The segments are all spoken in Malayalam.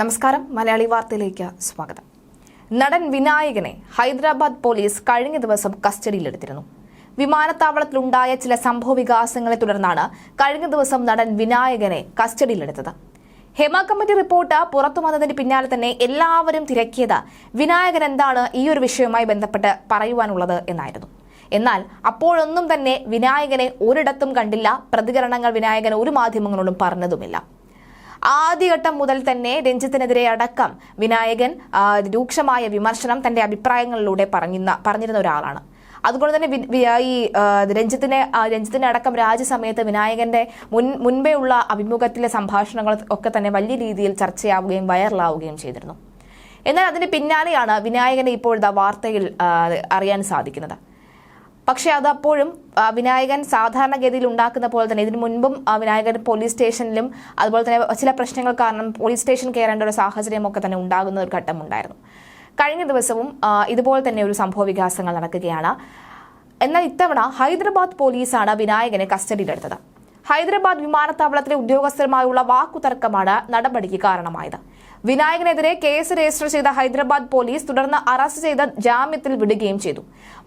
നമസ്കാരം. മലയാളി വാർത്തയിലേക്ക് സ്വാഗതം. നടൻ വിനായകനെ ഹൈദരാബാദ് പോലീസ് കഴിഞ്ഞ ദിവസം കസ്റ്റഡിയിലെടുത്തിരുന്നു. വിമാനത്താവളത്തിലുണ്ടായ ചില സംഭവ വികാസങ്ങളെ തുടർന്നാണ് കഴിഞ്ഞ ദിവസം നടൻ വിനായകനെ കസ്റ്റഡിയിലെടുത്തത്. ഹെമ കമ്മിറ്റി റിപ്പോർട്ട് പുറത്തു വന്നതിന് പിന്നാലെ തന്നെ എല്ലാവരും തിരക്കിയത് വിനായകൻ എന്താണ് ഈ ഒരു വിഷയവുമായി ബന്ധപ്പെട്ട് പറയുവാനുള്ളത് എന്നായിരുന്നു. എന്നാൽ അപ്പോഴൊന്നും തന്നെ വിനായകനെ ഒരിടത്തും കണ്ടില്ല. പ്രതികരണങ്ങൾ വിനായകൻ ഒരു മാധ്യമങ്ങളോടും പറഞ്ഞതുമില്ല. ആദ്യഘട്ടം മുതൽ തന്നെ രഞ്ജിത്തിനെതിരെ അടക്കം വിനായകൻ രൂക്ഷമായ വിമർശനം തന്റെ അഭിപ്രായങ്ങളിലൂടെ പറഞ്ഞിരുന്ന പറഞ്ഞിരുന്ന ഒരാളാണ്. അതുകൊണ്ട് തന്നെ ഈ രഞ്ജിത്തിനെ രഞ്ജിത്തിനെ അടക്കം രാജ്യസമയത്ത് വിനായകന്റെ മുൻ മുൻപേ ഉള്ള അഭിമുഖത്തിലെ സംഭാഷണങ്ങൾ ഒക്കെ തന്നെ വലിയ രീതിയിൽ ചർച്ചയാവുകയും വൈറലാവുകയും ചെയ്തിരുന്നു. എന്നാൽ അതിന് പിന്നാലെയാണ് വിനായകനെ ഇപ്പോഴത്തെ വാർത്തയിൽ അറിയാൻ സാധിക്കുന്നത്. പക്ഷേ അതപ്പോഴും അപ്പോഴും വിനായകൻ സാധാരണഗതിയിൽ ഉണ്ടാക്കുന്ന പോലെ തന്നെ ഇതിനു മുൻപും വിനായകൻ പോലീസ് സ്റ്റേഷനിലും അതുപോലെ തന്നെ ചില പ്രശ്നങ്ങൾ കാരണം പോലീസ് സ്റ്റേഷൻ കയറേണ്ട ഒരു സാഹചര്യമൊക്കെ തന്നെ ഉണ്ടാകുന്ന ഒരു ഘട്ടമുണ്ടായിരുന്നു. കഴിഞ്ഞ ദിവസവും ഇതുപോലെ തന്നെ ഒരു സംഭവ വികാസങ്ങൾ നടക്കുകയാണ്. എന്നാൽ ഇത്തവണ ഹൈദരാബാദ് പോലീസാണ് വിനായകനെ കസ്റ്റഡിയിലെടുത്തത്. ഹൈദരാബാദ് വിമാനത്താവളത്തിലെ ഉദ്യോഗസ്ഥരുമായുള്ള വാക്കുതർക്കമാണ് നടപടിക്ക് കാരണമായത്. വിനായകനെതിരെ കേസ് രജിസ്റ്റർ ചെയ്ത ഹൈദരാബാദ് പോലീസ് തുടർന്ന് അറസ്റ്റ് ചെയ്ത് ജാമ്യത്തിൽ വിടുകയും ചെയ്തു.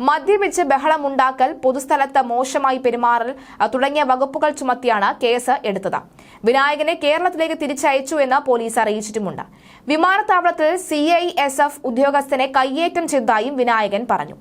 മദ്യപിച്ച് ബഹളമുണ്ടാക്കൽ പൊതുസ്ഥലത്ത് മോശമായി പെരുമാറൽ തുടങ്ങിയ വകുപ്പുകൾ ചുമത്തിയാണ് കേസ് എടുത്തത്. വിനായകനെ കേരളത്തിലേക്ക് തിരിച്ചയച്ചു എന്ന് പോലീസ് അറിയിച്ചിട്ടുമുണ്ട്. വിമാനത്താവളത്തിൽ സി ഉദ്യോഗസ്ഥനെ കയ്യേറ്റം ചെയ്തതായും വിനായകൻ പറഞ്ഞു.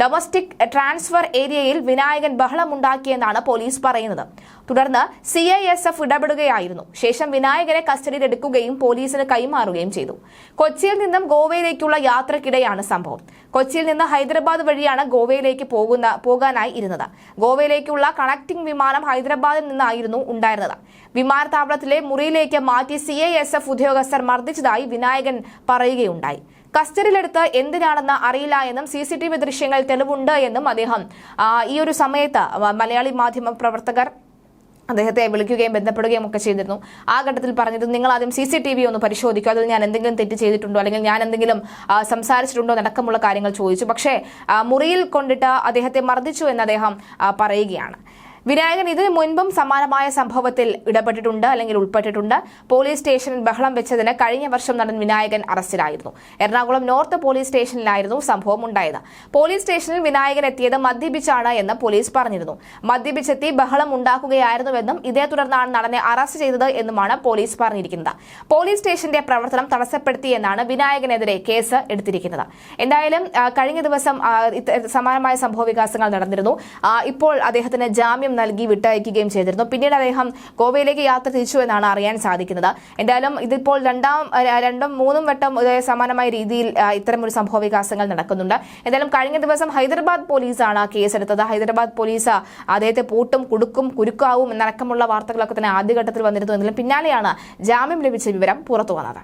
ഡൊമസ്റ്റിക് ട്രാൻസ്ഫർ ഏരിയയിൽ വിനായകൻ ബഹളമുണ്ടാക്കിയെന്നാണ് പോലീസ് പറയുന്നത്. തുടർന്ന് സി ഐ എസ് എഫ് ഇടപെടുകയായിരുന്നു. ശേഷം വിനായകനെ കസ്റ്റഡിയിലെടുക്കുകയും പോലീസിന് കൈമാറുകയും ചെയ്തു. കൊച്ചിയിൽ നിന്നും ഗോവയിലേക്കുള്ള യാത്രക്കിടെയാണ് സംഭവം. കൊച്ചിയിൽ നിന്ന് ഹൈദരാബാദ് വഴിയാണ് ഗോവയിലേക്ക് പോകുന്ന പോകാനായി ഇരുന്നത്. ഗോവയിലേക്കുള്ള കണക്ടിംഗ് വിമാനം ഹൈദരാബാദിൽ നിന്നായിരുന്നു ഉണ്ടായിരുന്നത്. വിമാനത്താവളത്തിലെ മുറിയിലേക്ക് മാറ്റി സി ഉദ്യോഗസ്ഥർ മർദ്ദിച്ചതായി വിനായകൻ പറയുകയുണ്ടായി. കസ്റ്റഡിയിലെടുത്ത് എന്തിനാണെന്ന് അറിയില്ല എന്നും സി സി ടി വി ദൃശ്യങ്ങൾ തെളിവുണ്ട് എന്നും അദ്ദേഹം ഈ ഒരു സമയത്ത് മലയാളി മാധ്യമ പ്രവർത്തകർ അദ്ദേഹത്തെ വിളിക്കുകയും ബന്ധപ്പെടുകയും ഒക്കെ ചെയ്തിരുന്നു. ആ ഘട്ടത്തിൽ പറഞ്ഞിരുന്നു നിങ്ങൾ ആദ്യം സി സി ടി വി ഒന്ന് പരിശോധിക്കുക അതിൽ ഞാൻ എന്തെങ്കിലും തെറ്റ് ചെയ്തിട്ടുണ്ടോ? അല്ലെങ്കിൽ ഞാൻ എന്തെങ്കിലും സംസാരിച്ചിട്ടുണ്ടോ അടക്കമുള്ള കാര്യങ്ങൾ ചോദിച്ചു. പക്ഷേ മുറിയിൽ കൊണ്ടിട്ട് അദ്ദേഹത്തെ മർദ്ദിച്ചു എന്ന് അദ്ദേഹം പറയുകയാണ്. വിനായകൻ ഇതിനു മുൻപും സമാനമായ സംഭവത്തിൽ ഇടപെട്ടിട്ടുണ്ട് അല്ലെങ്കിൽ ഉൾപ്പെട്ടിട്ടുണ്ട്. പോലീസ് സ്റ്റേഷനിൽ ബഹളം വെച്ചതിന് കഴിഞ്ഞ വർഷം നടൻ വിനായകൻ അറസ്റ്റിലായിരുന്നു. എറണാകുളം നോർത്ത് പോലീസ് സ്റ്റേഷനിലായിരുന്നു സംഭവം ഉണ്ടായത്. പോലീസ് സ്റ്റേഷനിൽ വിനായകൻ എത്തിയത് മദ്യപിച്ചാണ് എന്ന് പോലീസ് പറഞ്ഞിരുന്നു. മദ്യപിച്ചെത്തി ബഹളം ഉണ്ടാക്കുകയായിരുന്നുവെന്നും ഇതേ തുടർന്നാണ് നടനെ അറസ്റ്റ് ചെയ്തത് എന്നുമാണ് പോലീസ് പറഞ്ഞിരിക്കുന്നത്. പോലീസ് സ്റ്റേഷന്റെ പ്രവർത്തനം തടസ്സപ്പെടുത്തിയെന്നാണ് വിനായകനെതിരെ കേസ് എടുത്തിരിക്കുന്നത്. എന്തായാലും കഴിഞ്ഞ ദിവസം സമാനമായ സംഭവ വികാസങ്ങൾ നടന്നിരുന്നു ഇപ്പോൾ അദ്ദേഹത്തിന് ജാമ്യം നൽകി വിട്ടയക്കുകയും ചെയ്തിരുന്നു. പിന്നീട് അദ്ദേഹം ഗോവയിലേക്ക് യാത്ര തിരിച്ചു എന്നാണ് അറിയാൻ സാധിക്കുന്നത്. എന്തായാലും ഇതിപ്പോൾ രണ്ടാം രണ്ടും മൂന്നും വട്ടം സമാനമായ രീതിയിൽ ഇത്തരമൊരു സംഭവ വികാസങ്ങൾ നടക്കുന്നുണ്ട്. എന്തായാലും കഴിഞ്ഞ ദിവസം ഹൈദരാബാദ് പോലീസാണ് കേസെടുത്തത്. ഹൈദരാബാദ് പോലീസ് അദ്ദേഹത്തെ പൂട്ടും കുടുക്കും കുരുക്കാവും എന്നടക്കമുള്ള വാർത്തകളൊക്കെ തന്നെ ആദ്യഘട്ടത്തിൽ വന്നിരുന്നു. എന്നാലും പിന്നാലെയാണ് ജാമ്യം ലഭിച്ച വിവരം പുറത്തു വന്നത്.